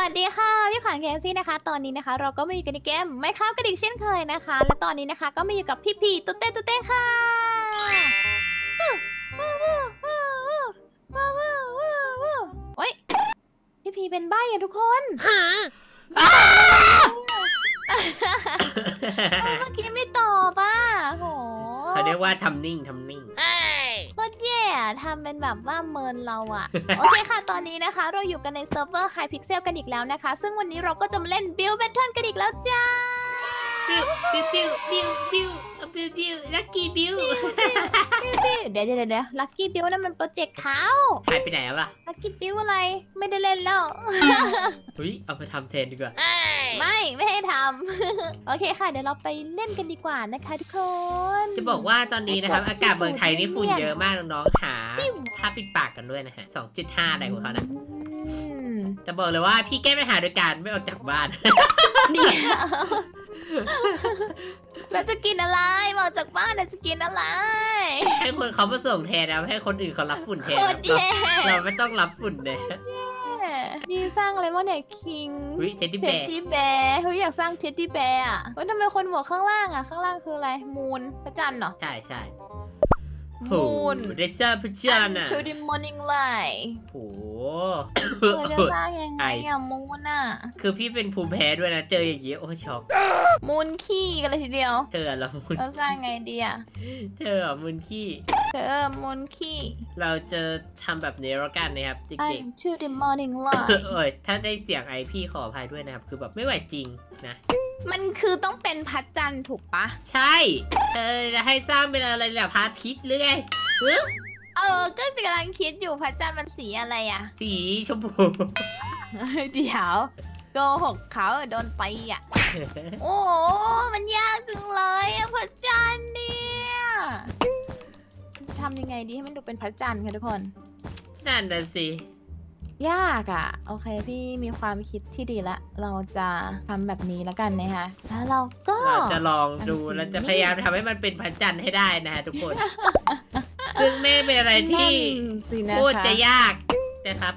วัสดีค่ะ พี่ขวัญเคซี่นะคะ ตอนนี้นะคะ เราก็มาอยู่กันในเกมไม่ข้ามกระดิกเช่นเคยนะคะ และตอนนี้นะคะก็มาอยู่กับพี่พีตุ๊เต้ตุ๊เต้ค่ะโอ๊ยพี่พีเป็นใบ้อะทุกคนเมื่อกี้ไม่ตอบอะโหเขาเรียกว่าทำนิ่งทำนิ่งโคตรแย่อะ ทำเป็นแบบว่าเมินเราอะโอเคค่ะตอนนี้นะคะ เราอยู่กันในเซิร์ฟเวอร์ Hypixel กันอีกแล้วนะคะ ซึ่งวันนี้เราก็จะมาเล่น Build Battle กันอีกแล้วจ้าบิวบิวบิวบิวบิวบิวบิวลักกี้บิวเดี๋ยวเดี๋ยวเดี๋ยวลัคกี้บิวนั่นมันโปรเจกต์เขาหายไปไหนแล้วล่ะลัคกี้บิวอะไรไม่ได้เล่นแล้วเฮ้ยเอาไปทำแทนดีกว่า ไม่ไม่ให้ทำ โอเคค่ะ เดี๋ยวเราไปเล่นกันดีกว่านะคะทุกคน จะบอกว่าตอนนี้นะครับไอ้กดอากาศเมืองไทยนี่ฝุ่นที่เยอะมากน้องๆหาปิ้วผ้าปิดปากกันด้วยนะฮะ2.5อะไรของเขานะอืมแต่บอกเลยว่าพี่แก้ปัญหาโดยการไม่ออกจากบ้านเดี๋ยวเราจะกินอะไรมาออกจากบ้านเราจะกินอะไร ให้คนเขามาส่งแทนนะให้คนอื่นเขารับฝุ่นแทนโคนะตรแย่เราไม่ต้องรับฝุ่นเลย นี่สร้างอะไรวะเนี่ยคิงเฮ้ยเจดดี้เท็แบดร์ดี้แบร์เฮ้ยอยากสร้างเท็ดดี้แบร์อะเฮ้ยทำไมคนหัวข้างล่างอะ ข้างล่างคืออะไร มูนพระจันทร์เหรอ ใช่ใช่โหมูนเดซ่าพิชาน่ะ to the morning light โห เธอจะสร้างยังไงอะมูนอะคือพี่เป็นภูมิแพ้ด้วยนะเจออย่างนี้โอ้ช็อกมูนขี้กันเลยทีเดียว เธอละมุนเราสร้างไงดีอะเธออะมุนขี้เธอมูนขี้เราจะทำแบบนี้แล้วกันนะครับเด็ก I'm to the morning ๆ light เอ้ยถ้าได้เสียงไอพี่ขออภัยด้วยนะครับ คือแบบไม่ไหวจริงนะมันคือต้องเป็นพระจันทร์ถูกปะ ใช่ เธอจะให้สร้างเป็นอะไรล่ะพระอาทิตย์หรือไง เอ้อเออ ก็กำลังคิดอยู่พระจันทร์มันสีอะไรอะ สีชมพู เดี๋ยวโกหกเขาโดนไปอะ โอ้โหมันยากจังเลยอะพระจันทร์เนี่ยจะทำยังไงดีให้มันดูเป็นพระจันทร์คะทุกคน นั่นน่ะสิ ยากอะโอเคพี่มีความคิดที่ดีละ เราจะทำแบบนี้แล้วกันนะคะแล้วเราก็ เราจะลองดูอันสีเราจะพยายามทำให้มันเป็นพระจันทร์ให้ได้นะฮะทุกคน ซึ่งไม่เป็นอะไรที่นั่นสินะโคตรจะยากนะครับ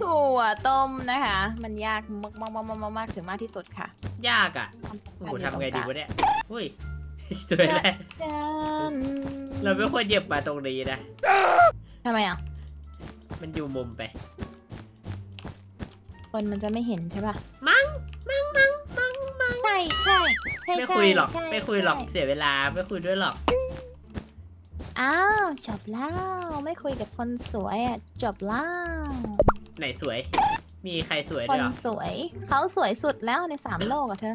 ถั่วต้มนะคะ มันยากมากมากมากมากมากถึงมากที่สุดค่ะ ยากอะโอ้โหทำไงดีวะเนี่ยอุ้ยสวยแล้วจันเราไม่ควรเหยียบมาตรงนี้นะทำไมอะ มันอยู่มุมไป คนมันจะไม่เห็นใช่ปะมั้ง มั้งมั้งมั้งมั้งใช่ใช่ใช่ไม่คุยหรอกใช่ไม่คุยหรอกใช่เสียเวลา ไม่คุยด้วยหรอก อ้าวจบแล้วไม่คุยกับคนสวยอะจบแล้วไหนสวย มีใครสวยคด้วยนเหรอสวย เขาสวยสุดแล้วในสามโลกอะเธอ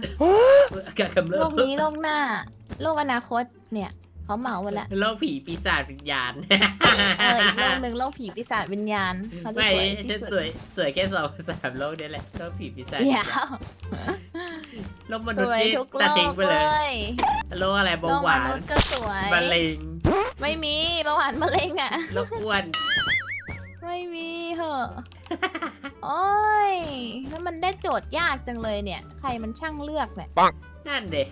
อากาศกำเริโลบกนี้โลกหน้า โลกอนาคตเนี่ย เขาเหมาหมดแล้วโลกผีปีศาจวิญญาณเอออีกโลกหนึ่งโลกผีปีศาจวิญญาณเขาจะไม่สวยจะที่สุดสวยสวยแค่สองสามโลกนี่แหละโลกผีปีศาจวิเดี๋ญยญาณวโลกมสนุษย์วยนี่ทุกโลตัดทิ้งกไปเลเลยยโลกอะไรโลเบากหมวานนุษย์ก็สวยมะเร็ง ไม่มีเบาหวานมะเร็งอะโลกอ้วน ไม่มีเหอะโอ้ยแล้วมันได้โจทย์ยากจังเลยเนี่ย ใครมันช่างเลือกเนี่ยนั่นเด็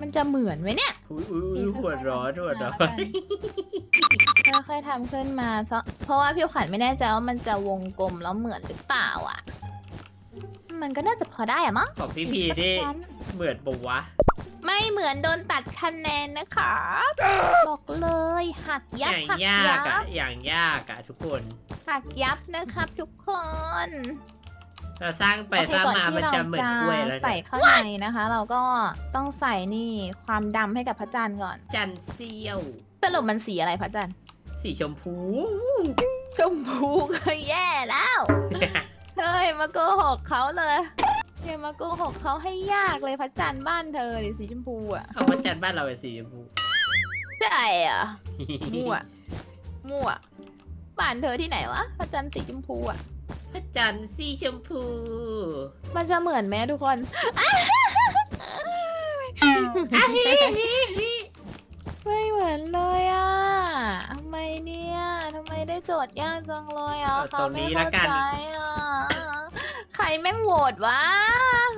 มันจะเหมือนไหมเนี่ยอุ้ยอุ้ยอุ้ยหัวร้อนหัวร้อนค่อยๆทำขึ้นมา เพราะเพราะว่าพี่ขวัญไม่แน่ใจว่ามันจะวงกลมแล้วเหมือนหรือเปล่าอะ มันก็น่าจะพอได้อะมั้งของพี่พีนี่อีกสักชั้นเหมือนปะวะ ไม่เหมือนโดนตัดคะแนนนะคะ บอกเลยหักอยับย่างหักยายักอะบอย่างยากอะทุกคน หักยับนะครับ ทุกคนเราสร้างไปโอเคสร้างก่อนมาที่มันเราจะเหมือนกล้วยแล้วใส่เนี่ยข้างในนะคะ เราก็ต้องใส่นี่ความดำให้กับพระจันทร์ก่อน จันเซียว สรุปมันสีอะไรพระจันทร์สีชมพู ชมพูก็แย่แล้ว เฮ้ยมาโกหกเขาเลย เฮ้ยมาโกหกเขาให้ยากเลยพระจันทร์บ้านเธอดิสีชมพูอะเอาว่าจันบ้านเราเป็นสีชมพูใช่อะมั่วมั่วบ้านเธอที่ไหนวะพระจันทร์สีชมพูอะพระจันทร์สีชมพู มันจะเหมือนไหมทุกคนอะฮิฮิฮิไม่เหมือนเลยอะทำไมเนี่ยทำไมได้โจทย์ยากจังเลยอะเอาตรงนี้ละกันเขาไม่เข้าใจอะใค รแม่งโหวตวะ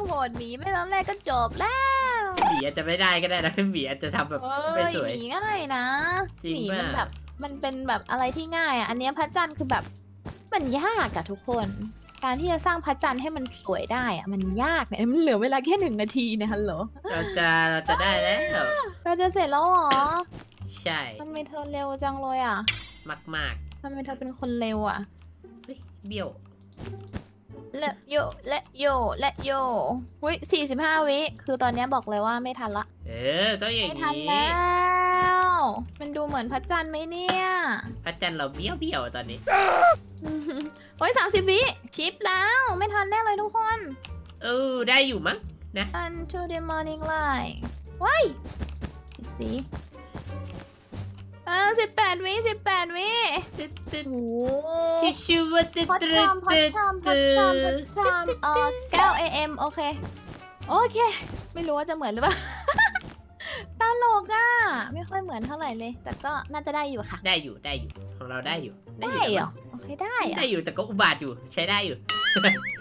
โหวตหมีไม่ตอนแรกก็จบแล้วหมีอาจจะไม่ได้ก็ได้นะหมีอาจจะทำแบบเอ้ไม่ยสวย หมีง่ายนะจริงหมีป่ะมันแบบมันเป็นแบบอะไรที่ง่ายอะอันเนี้ยพระจันทร์คือแบบ มันยากอะทุกคน การที่จะสร้างพระจันทร์ให้มันสวยได้อะมันยากเนี่ยมันเหลือเวลาแค่หนึ่งนาทีเนี่ยฮัลโหลเราจะเราจะได้แล้ว เราจะเสร็จแล้วเหรอใช่ทำไมเธอเร็วจังเลยอะมากทำไมเธอเป็นคนเร็วอะๆเฮ้ยเบี้ยว และโยและโยและโยอุ้ยสี่สิบห้าวิ คือตอนเนี้ยบอกเลยว่าไม่ทันละ เออต้องอย่างไม่ทันนี้ แล้ว มันดูเหมือนพระจันทร์ไหมเนี่ย พระจันทร์เราเบี้ยวเบี้ยวๆตอนนี้ โอ้ยสามสิบวิ ชิปแล้ว ไม่ทันแน่เลยทุกคนเออได้อยู่มั้ง Until the morning light ว้ายอีกสี อ่าสิบแปดวิสิบแปดวิตึ๊ดตึ๊ดโอ้ที่ชื่อว่าตึ๊ดพัดตึ๊ชาดมพัดตึ๊ดชามพัดตึ๊ชามพัดดชามเอ่อเก้า AM โอเค โอเค ไม่รู้ว่าจะเหมือนหรือเปล่า ตลกอะ ไม่ค่อยเหมือนเท่าไหร่เลย แต่ก็น่าจะได้อยู่ค่ะ ได้อยู่ได้อยู่ของเราได้อยู่ได้ยู่เหรนะอโอเคได้มั้งอะได้อยู่แต่ก็อุบาทอยู่ใช้ได้อยู่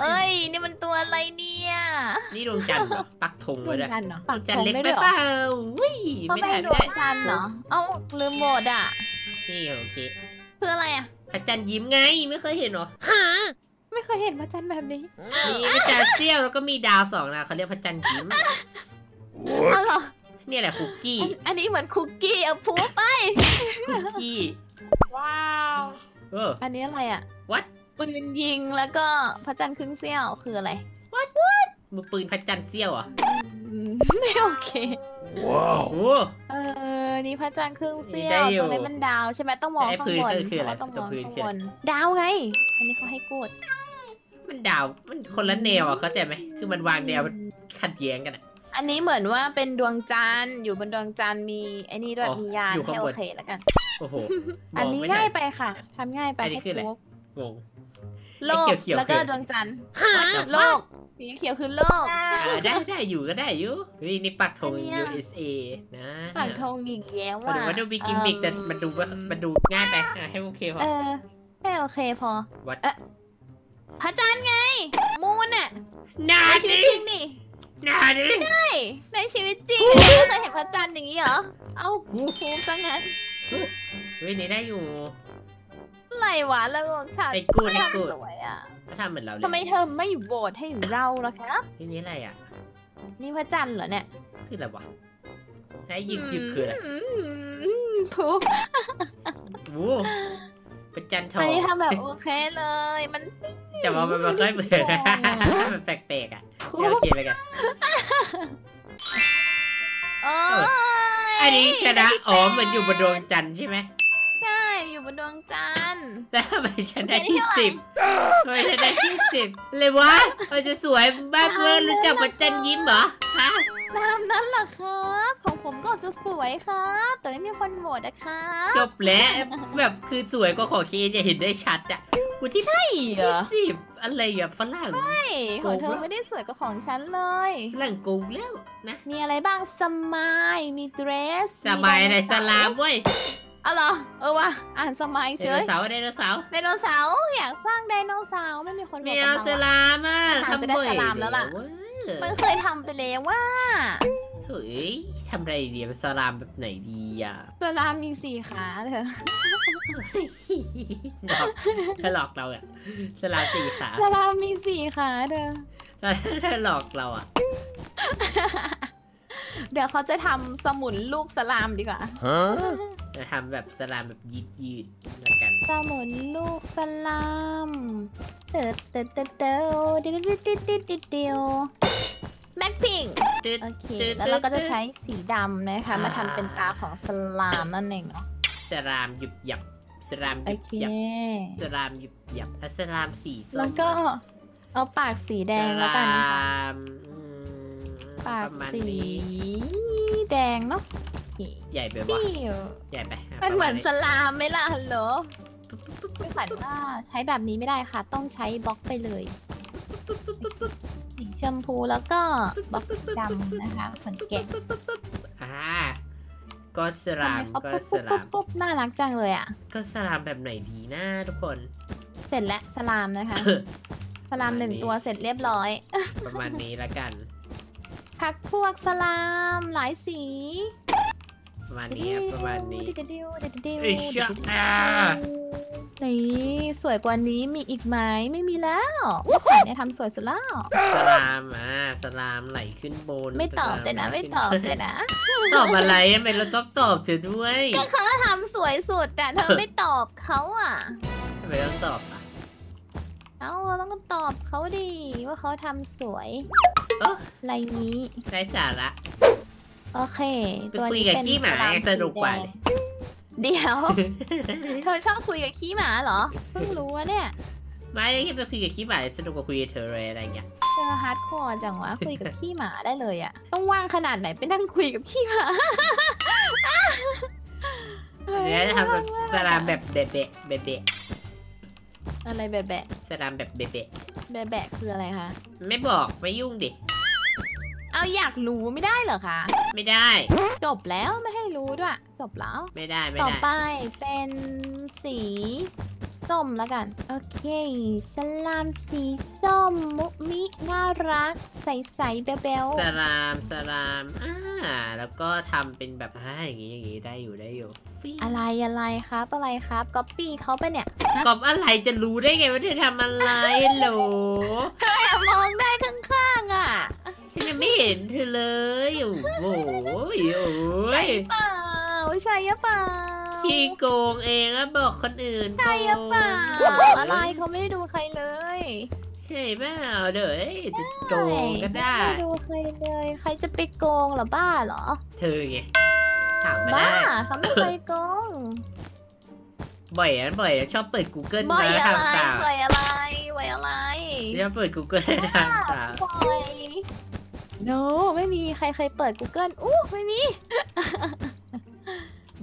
เอ้ย นี่มันตัวอะไรเนี่ย นี่ดวงจันทร์เหรอปักธงดวไว้งด้วยจันทร์เหรอดปัวกงจันธทงร์เล็กได้ไปด้วยเหรเปอล่าวิ่เขาไม่ไม่ได้ให้ดไม่วงได้จันทร์เหรอ เอ้าลืมโหมดอะนี่โอเคคืออะไรอะ พระจันทร์ยิ้มไงไม่เคยเห็นเหรอ ไม่เคยเห็นพระจันทร์แบบนี้มีพระจันทร์เสี้ยวแล้วก็มีดาวสองนะเขาเรียกพระจันทร์ยิ้ม อ๋อเหรอเนี่ยแหละคุกกี้ อันอันนี้เหมือนคุกกี้เอาพูไปคุกกี้ ว้าว เออ อันนี้อะไรอะ What? ปืนยิงแล้วก็พระจันทร์ครึ่งเสี้ยวคืออะไรมือปืนพระจันทร์เสี้ยวเหรอะอืมไม่โอเคโอ้เออ นี่พระจันทร์ครึ่งเสี้ยได้วอยู่ตรงนี้มันดาวใช่ไหมต้องมองไอ้ข้างพื้นบนคือคืออะไรเพาว่าต้องมตรองงพื้นข้างคือบอะไรนดาวไง อันนี้เขาให้กูด มันดาว มันคนละแนวอะเข้าใจไหม คือมันวางแนวมันขัดแย้งกันอะอันนี้เหมือนว่าเป็นดวงจันทร์อยู่บนดวงจันทร์มีไอ้นี่ด้วยอ๋อมียานอยู่ข้างให้บโอนเคแล้วกัน โอ้โห อันนี้มไม่ง่ายทัไปค่ะทำง่ายไปอันนี้ให้คืออะไรฟุกงง โลก ไอ้เขียวๆ แล้วก็คือดวงจันทร์ What the โล fuck? กสีเขียวคือโลกอ่าได้ได้อยู่ก็ได้อยู่เฮ้ยนี่ปักธง อันเนี้ย USA นะปักธงหญิงแย้มมาว่าดูว่าดูมีกิมมิกแต่มันดูว่ามันดูง่ายไปอะให้โอเคพอ เออให้โอเคพอวัดเอ๊ะพระจันทร์ไง มูนน่ะนาในชีวิดิตจริงดินาดิใช่ในชีวิตจริงไม่เคยเห็นพระจันทร์อย่างนี้เหรอ เอาหูฟูซะงั้น เฮ้ยนี่ได้อยู่ อะไรวะแล้วบอกฉันไอ้กูดไอ้กูดสวยอะเขาทำเหมือนเราเลยทำไมเธอไม่โหวตให้เราล่ะครับทีนี้อะไรอะ นี่พระจันทร์เหรอเนี่ย คืออะไรวะไอ้ยึกยึกคืออะไรมพูวู้เป็นจันทอันองนี้ทำแบบโอเคเลย มันแต่ว่ามันไม่ค่อยเหมือนไม่ได้มองอะมันแปลกๆอะเดี๋ยวโอเคไปกันโอ้ยอันนี้ชนะ อ๋อเหมือนอยู่บนดวงจันทร์ใช่ไหมใช่ อยู่บนดวงจันทร์แล้วทำไมฉันได้ที่สิบทำไมฉันได้ที่สิบเลยวะมันจะสวยบ้าเพื่อนรู้จักวันจันทร์ยิ้มเหรอฮะตามนั้นเหรอครับของผมก็จะสวยครับแต่ไม่มีคนโหวตนะครับจบแล้วแบบคือสวยก็ขอเคจะเห็นได้ชัดอะกูที่ใช่เหรที่อสิบอะไรอะฝรั่งใช่ของเธโกงอวะไม่ได้สวยกว่าของฉันเลยฝรั่งโกงแล้วนะมีอะไรบ้างสมายมีเดรสสบายในสลามเว้ย อ๋อเหรอ เออวะอ่านสมายไดเฉโนยเสาร์ไดโนเสาร์ไดโนเสาร์อยากสร้างไดโนเสาร์ไม่มีคนโหวไม่ตเอากับสเราอะ ลามอะทางจะทำได้บ่อยสลามแล้วล่ะเว้ยมันเคยทำไปแล้วว่าเฮ้ยทำไรดีอะสลามแบบไหนดีอะสลามมีสี่ขาเธอหลอกถ้าหลอกเราอะสลามสี่ขาสลามมีสี่ขาเธอ ถ้าหลอกเราอะเดี๋ยวเขาจะทำสมุนลูกสลามดีกว่า จะทำแบบสลามแบบยืดยืดๆแล้วกันสมุนลูกสลามเติร์ดเติร์ดเติร์ดเติร์ดเดิวดิวดิวดิวดิวดิวแบ็คพิงโอเค แล้วเราก็จะใช้สีดำนะคะมาทำเป็นตาของสลามนั่นเองเนาะสลามหยุบหยับสลามหยุบหยับสลามหยุบหยับอะสลามสีส้มแล้วก็เอาปากสีแดงแล้วกันสค่ะปากสีแดงเนาะ ใหญ่ไปปิ้วะวใหญ่ไปะมันเหมือนประาณสลามไหมล่ะฮัลโหลไม่ฝันว่าใช้แบบนี้ไม่ได้ค่ะ ต้องใช้บล็อกไปเลยสีชมพูแล้วก็บล็อกดำนะคะขนแกะอ่าก็สลามทำไมเขาก็ปุ๊บสปุ๊บลาปุ๊บมปุ๊บน่ารักจังเลยอะ ก็สลามแบบไหนดีนะทุกคน เสร็จแล้วสลามนะคะ สลามหนึ่งประมาณนี้ตัวเสร็จเรียบร้อย ประมาณนี้ละกัน พักพวกสลามหลายสี ประมาณนี้ครับประมาณนี้ดิวดิวดิวดิวอิชะอ่านี่สวยกว่านี้มีอีกไหมไม่มีแล้วพี่ขวัญเนี่ยทำสวยสุดแล้วสลามอะสลามไหลขึ้นบน ไม่ตอบสลาเลยนะหไม่ขึ้ตอบเลยนะตอบอะไรทำไมเราต้องตอบเธอด้วยก็เขาทำสวยสุดแต่เธอไม่ตอบเขาอะทำไมต้องตอบอะเอ้าเราต้องตอบเขาดิว่าเขาทำสวยเอ้ออะไรนี้ไร้สาระ โอเค ไปตัวคุยนี้กับเป็นขี้หมาสลสนุกกว่าสีแดงเดี๋ยว เธอชอบคุยกับขี้หมาเหรอ เพิ่งรู้ว่าเนี่ยไม่ได้แค่ไปคุยกับขี้หมาสนุกกว่าคุยกับเธอเลยอะไรเงี้ยเธอฮาร์ดคอร์จังวะคุยกับขี้หมาได้เลยอะต้องว่างขนาดไหนไปนั่งคุยกับขี้หมาอันนี้จะทำแบบสลามแบบเบะเบะเบะเบะอะไรแบะแบะสลามแบบเบะเบะแบะแบะคืออะไรคะ ไม่บอกไม่ยุ่งดิ เอาอยากรู้ไม่ได้เหรอคะไม่ได้ จบแล้วไม่ให้รู้ด้วย จบแล้ว ไม่ได้ไม่ต่อได้ไปเป็นสี ส้มแล้วกัน โอเคสลามสีส้ม มุมิน่ารัก ใสๆเบลสลามสลามอ่าแล้วก็ทำเป็นแบบอ่าอย่างงี้อย่างงี้ได้อยู่ได้อยู่ฟิ้งๆอะไรอะไรครับอะไรครับก๊อปปี้เขาปะเนี่ยกอบอะไรจะรู้ได้ไงว่าเธอทำอะไรโหลแต่มองได้ข้างๆอะฉันยังไม่เห็นเธอเลยโอ้โหโอ้ใช่ยเปล่าใช่หรือเปล่า ขี้โกงเองอะบอกคนอื่นโกใช่หรืงอเปล่าอะไรเขาไม่ได้ดูใครเลยใช่เปล่าเดี๋ยวเอ้ยจะโกงก็ได้ ไม่ได้ดูใครเลย ใครจะไปโกงเหรอบ้าเหรอ เธอไงถามมาบ้าได้เขาไม่เคยโกงบ่อยนะบ่อยนะชอบเปิด Google บ่อยนะอะไรทำตามบ่อยอะไรบ่อยอะไรชอบเปิด Google นะทำตามบ่อย no ไม่มีใครเคยเปิด Google อู้ไม่มี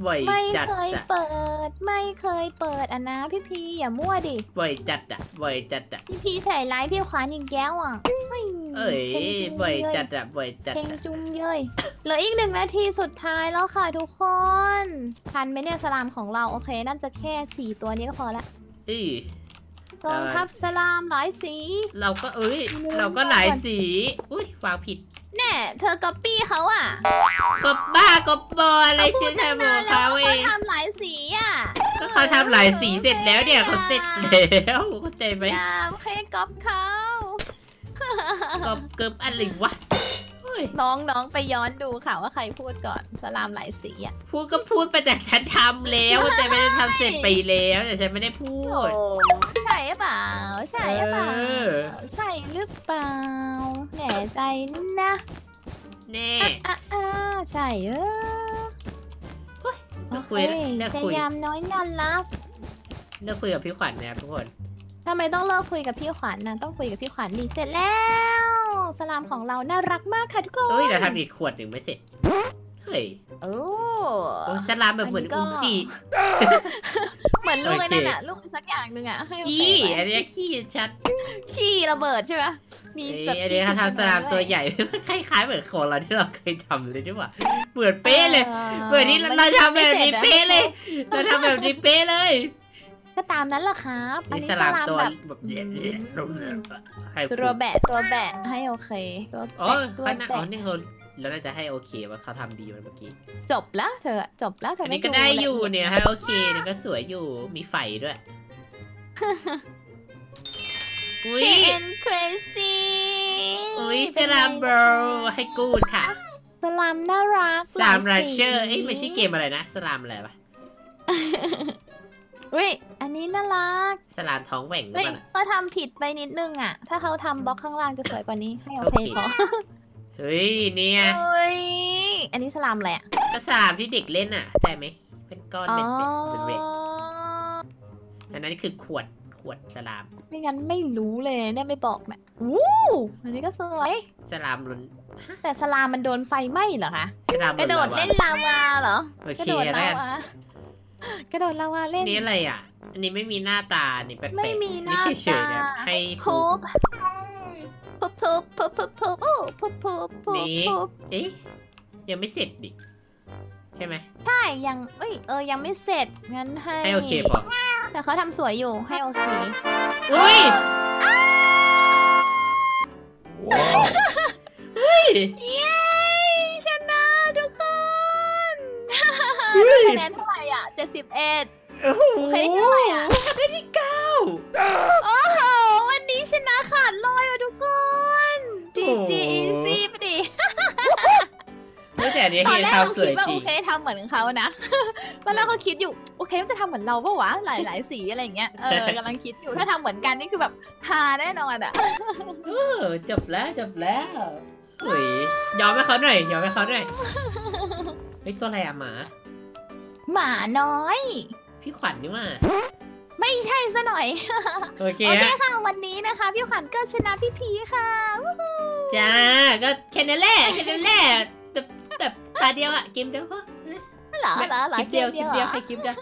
บ่อยไม่จัดเคยอะเปิด ไม่เคยเปิดอะนะพี่พีอย่ามั่วดิ บ่อยจัดอะบ่อยจัดอะพี่พีใส่ร้ายพี่ขวานอีกแก้วอะไม่เอ้ยเก่งจุงบ่อยเย้จัดอะบ่อยจัดเก่งอะจุงเย้ยเหลืออีกหนึ่งนาทีสุดท้ายแล้วค่ะทุกคน ทันไหมเนี่ยสลามของเราโอเคน่าจะแค่สี่ตัวนี้ก็พอละ เอ้ย กองทัพสลามหลายสี เราก็เอ้ยไม่รู้เราก็หลายสี อุ้ยวางผิด แน่ เธอก๊อปปี้เขาอะกบบ้ากบบออะไรพูเชื่ดอตั้งทำขนาอนงแล้วเขาว่าเอเขางทำหลายสีอะ ก็เขาทำหลายสีเสร็จแล้วเนี่ยเขาเสร็จแล้วเข้าใจไหมอย่าไม่ให้ก๊อปเขากบเกิบอะไรวะเฮ้ย น้องน้องไปย้อนดูค่ะว่าใครพูดก่อนสลามหลายสีอะพูดก็พูดไปแต่ฉันทำแล้วแต่ไม่ได้ทำเสร็จไปแล้ว แต่ฉันไม่ได้พูดใช่เปล่า ใช่เปล่าเออใช่หรือเปล่าแน่ใจนะแน่อะอะใช่เออเลิกคุยโอเคเลิกพคุยยายามน้อยน่ารักเลิกคุยกับพี่ขวัญนะครับทุกคนทำไมต้องเลิกคุยกับพี่ขวัญนะต้องคุยกับพี่ขวัญดีเสร็จแล้ว สลามของเราน่ารักมากค่ะทุกคนเอ้ยเราทำอีกขวดหนึ่งไม่เสร็จเฮ้ยโอ้โอ้สลามแบบเหมือนอันนี้ก็อุมจิเหมือนลูกโอไอ้เคนั่นอะลูกสักอย่างหนึ่งอะให้มันขี้แปะไว้อันเนี้ยขี้ชัดขี้ระเบิดใช่ไหมมีเอ้ยแบบอันนี้เขาทำสลามตัวใหญ่คล้ายๆเหมือนของเราที่เราเคยทำเลยดีกว่าเหมือนเป๊ะเลยเหมือนที่เราทำแบบนี้เป๊ะเลยเราทำแบบนี้เป๊ะเลย ก็ตามนั้นแหละครับอันนี่นี้สสลาลามมตัวแบบแบบเย็นๆใครพูตัวดแบะตัวแบะให้โอเคตัวอ๋อแบะตัวเขาน่าอ๋อแบะนี่เขาแล้วน่าจะให้โอเคว่าเขาทำดีมันเมื่อกี้ จบแล้วเธอจบแล้วเธออันไม่นี้ก็ได้อยู่ละเนี่ยให้โอเคเนี่ยก็สวยอยู่มีไฟด้วยอุ้ยเอ็นครซี่อุ้ยสลามเบลให้กูดค่ะสลามน่ารักสลามหรัยชสีเชอร์เอ้ยไม่ใช่เกมอะไรนะสลามอะไรปะ อุ้ย อันนี้น่ารัก สลามท้องแหว่งหรือเฮ้ยเปล่าน่ะเขาทำผิดไปนิดนึงอะ ถ้าเขาทำบล็อกข้างล่างจะสวยกว่านี้ ให้โอเคโอเคพอเฮ้ยเนี่ยเฮ้ย อันนี้สลามอะไรอะก็สลามที่เด็กเล่นอะเข้าใจไหมเป็นก้อนอ๋อ เป็นเป็ดเป็นเวกอันนั้นคือขวดขวดสลาม ไม่งั้นไม่รู้เลยเนี่ยไม่บอกนะอู้อันนี้ก็สวย สลามรุนแต่สลามมันโดนไฟไหม้เหรอคะ สลามกระโดดรุเล่นลาวาเหรอ โอกระเคโดดแล้วลากันวา กระโดดลาวาเล่น นี่อะไรอะ อันนี้ไม่มีหน้าตาอันนี่แปลกๆไม่มีหน้านี่เฉยๆนะตาให้พุบพุบพุบพุบพุบพุบอู้พุบพุบพุบนี่พุบเอ๊ะยังไม่เสร็จดิ ใช่ไหม ใช่ ยัง เอ้ย เออ ยังไม่เสร็จ งั้นให้ ให้โอเคพอแต่เขาทำสวยอยู่ ให้โอเค อุ้ยเฮ้ยเย้ชนะทุกคนเฮ้ยคะแนนเท่า ไหร่อะ71โอ้โหเคยได้เท่าไหร่อะได้ที่เก้าโอ้โห วันนี้ชนะขาดลอยว่ะทุกคนจีจีซีไปดิไม่แต่อันนี้ตอเฮีนยแรกเราทำสคิวดยว่าจริโองเคทำเหมือนเขานะตอนแรกก็คิดอยู่ โอเคมันจะทำเหมือนเราปะวะ หลายหลายๆสีอะไรอย่างเงี้ย เออกำลังคิดอยู่ ถ้าทำเหมือนกันนี่คือแบบฮาแน่นอนอะเออจบแล้วจบแล้วเฮ้ยยอมให้เขาหน่อยยอมให้เขาหน่อยเฮ้ยตัวอะไรอะหมา หมาน้อย พี่ขวัญนี่ว่า ไม่ใช่ซะหน่อย โอเคโอเคฮะค่ะวันนี้นะคะ พี่ขวัญก็ชนะพี่พีค่ะวู้ฮู้จ้าก็แค่นั้นแหละแค่นั้นแหละแบบแบบตาเดียวอะเกมเดียวพอเหรอเหรอเหรอคลิปเดียวคลิปเดียวหรอให้คลิปเดียว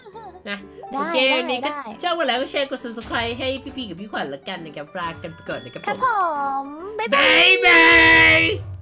นะได้โอเคได้วันนี้ก็ได้ชอบกันแล้วก็แชร์กด subscribe ให้พี่พีกับพี่ขวัญละกันนะครับลากันไปก่อนนะครับครับผผมมบ๊ายบายบายบาย